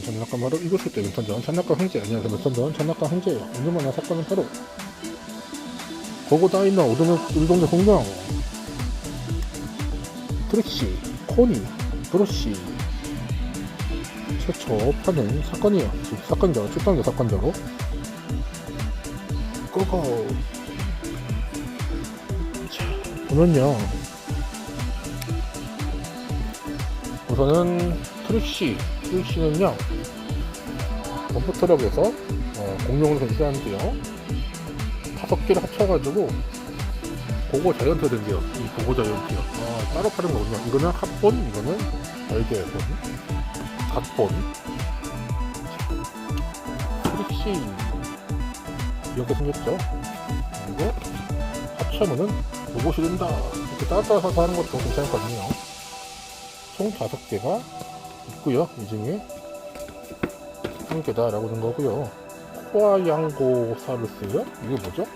전장난감 바로 이곳을 때 전전 장난감 형제 안녕하세요 장난감 형제 오늘 만난 사건은 바로 고고 다이너 오르는 울동네 공명 트릭시 코니 브로시 최초 파는 사건이에요 사건자로 출단계 사건자로. 고고. 자 보면요. 우선은 트릭시 트릭시는요 컴퓨터력에서 어, 공룡을 전시하는데요. 다섯 개를 합쳐가지고 고고 자이언트 된대요 이 고고 자이언트요 아, 따로 파는 거군요 이거는 합본 이거는 별개의 본 갓본. 트릭시 이렇게 생겼죠. 그리고 합쳐면은 로봇이 된다. 이렇게 따라따라서 하는 것도 괜찮거든요. 총 다섯 개가 있고요 이 중에. 한 개다라고 된 거고요. 코아양고사루스요? 이게 뭐죠?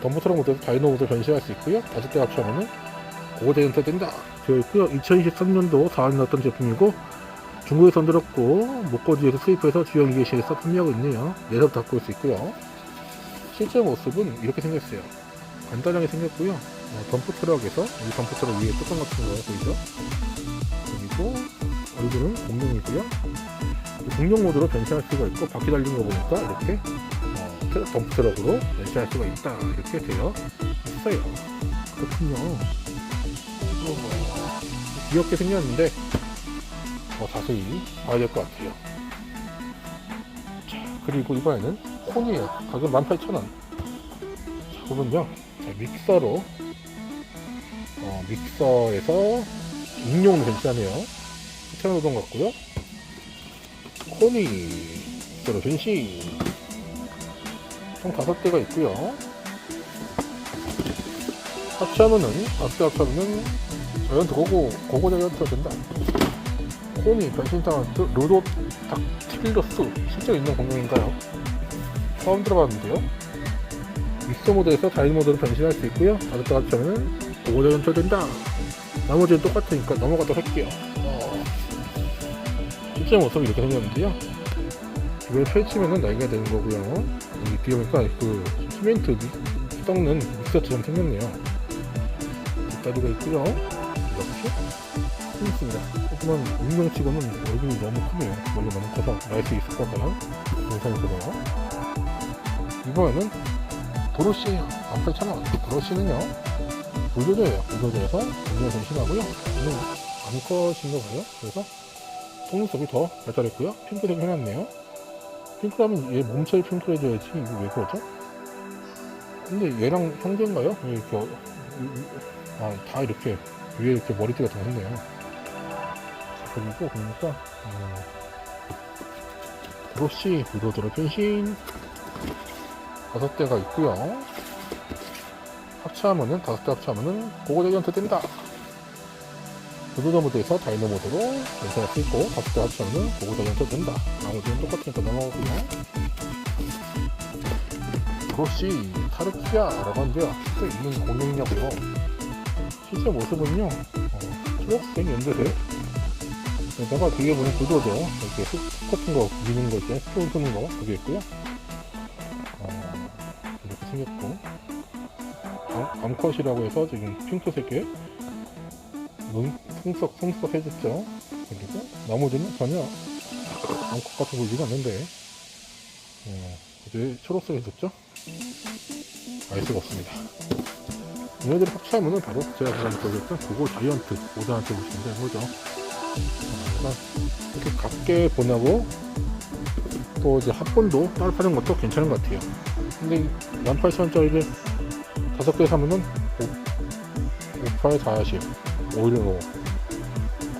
덤부트럭 모델 다이노 모델 변신할 수 있고요. 다섯 개 합쳐면은 고대연타 된다. 되어 있고요. 2023년도 4월 나왔던 제품이고 중국에서 만들었고 목걸이에서 수입해서 주요 기계실에서 판매하고 있네요. 갖고 올수 있고요. 실제 모습은 이렇게 생겼어요. 간단하게 생겼고요. 어, 덤프 트럭에서 이 덤프 트럭 위에 뚜껑 같은 거 보이죠? 그리고 얼굴은 공룡이고요. 공룡 모드로 변신할 수가 있고 바퀴 달린 거 보니까 이렇게 어, 트럭- 덤프 트럭으로 변신할 수가 있다. 이렇게 되어 있어요. 그렇군요. 어, 귀엽게 생겼는데 더 자세히 봐야 될 것 같아요. 자 그리고 이번에는 콘이에요. 가격 18,000원. 자 보면요. 자, 믹서로 어, 믹서에서 익룡으로 변신하네요 태어노동 같고요. 코니 믹서로 변신 총 다섯 개가 있고요. 합치하면은 앞에 합치하면은 자이언트 고고 고고 자이언트가 된다. 코니 변신당한 로도 닥틸러스 실제 있는 공룡인가요? 처음 들어봤는데요. 믹서 모드에서 다인 모드로 변신할 수 있고요. 다섯 개 합치하면은 고고 자이언트 된다. 나머지는 똑같으니까 넘어가도록 할게요. 어, 실제 모습이 이렇게 생겼는데요. 이걸 펼치면은 날개가 되는 거고요. 여기 뒤에 보니까 그 시멘트 믹- 썩는 믹서처럼 생겼네요. 뒷다리가 있고요. 이렇게 생겼습니다. 하지만 운명치고는 얼굴이 너무 크네요. 원래 너무 커서 날 수 있을 것 같아요. 영상에서도요 이번에는 도로시에요 18,000원 도로시는요 불도저예요. 불도저에서 운명 전신하고요. 이는 암컷인가 봐요. 그래서 속눈썹이 더 발달했고요. 핑크색을 해놨네요. 핑크하면 얘 몸체를 핑크 해줘야지 이거 왜 그러죠? 근데 얘랑 형제인가요? 왜 이렇게 어- 아, 다 이렇게 위에 이렇게 머리띠가 다 했네요. 자, 그리고 보니까 어, 브로시 브로드로 변신. 다섯 개가 있고요 합체하면은 다섯 개 합체하면은 고고대기한테 된다 부두더 모드에서 다이너 모드로 수 있고 다섯 개 합치하면 고고대 연습 된다. 나머지는 똑같으니까 넘어가고요. 브로시 타르키아라고 하는데요. 실제 있는 공룡이냐고요. 실제 모습은요. 어, 초록색 연두색. 여기다가 뒤에 보면 구도죠. 이렇게 흙 같은 거 미는 거 있잖아요. 스톤 푸는 거 그게 있고요. 어, 이렇게 생겼고 암, 암컷이라고 해서 지금 핑크색의 눈 풍석 풍석 해줬죠? 그리고 나머지는 전혀 암컷 같은 보이지가 않는데. 어, 이제 초록색 해줬죠? 알 수가 없습니다. 얘네들 합치하면은 바로 제가 방금 보여줬던 그거 자이언트 오다한테 보시면 되는 거죠. 어, 이렇게 각게 보내고 또 이제 합본도 따로 파는 것도 괜찮은 것 같아요. 근데 18,000원짜리를 다섯 개 사면은 58, 40 오히려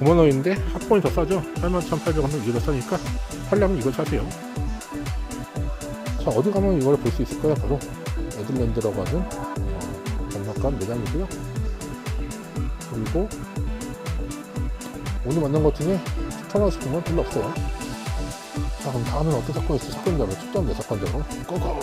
9만원인데 합본이 더 싸죠? 81,800원은 이게 더 싸니까 하려면 이걸 사세요. 자 어디 가면 이걸 볼 수 있을까요 바로? 에들랜드라고 하는 어, 장난감 매장이고요. 그리고 오늘 만난 것 중에 추천하고 싶은 건 별로 없어요. 자 그럼 다음엔 어떤 사건이 있을 사건자로 축전대 사건자로. 고고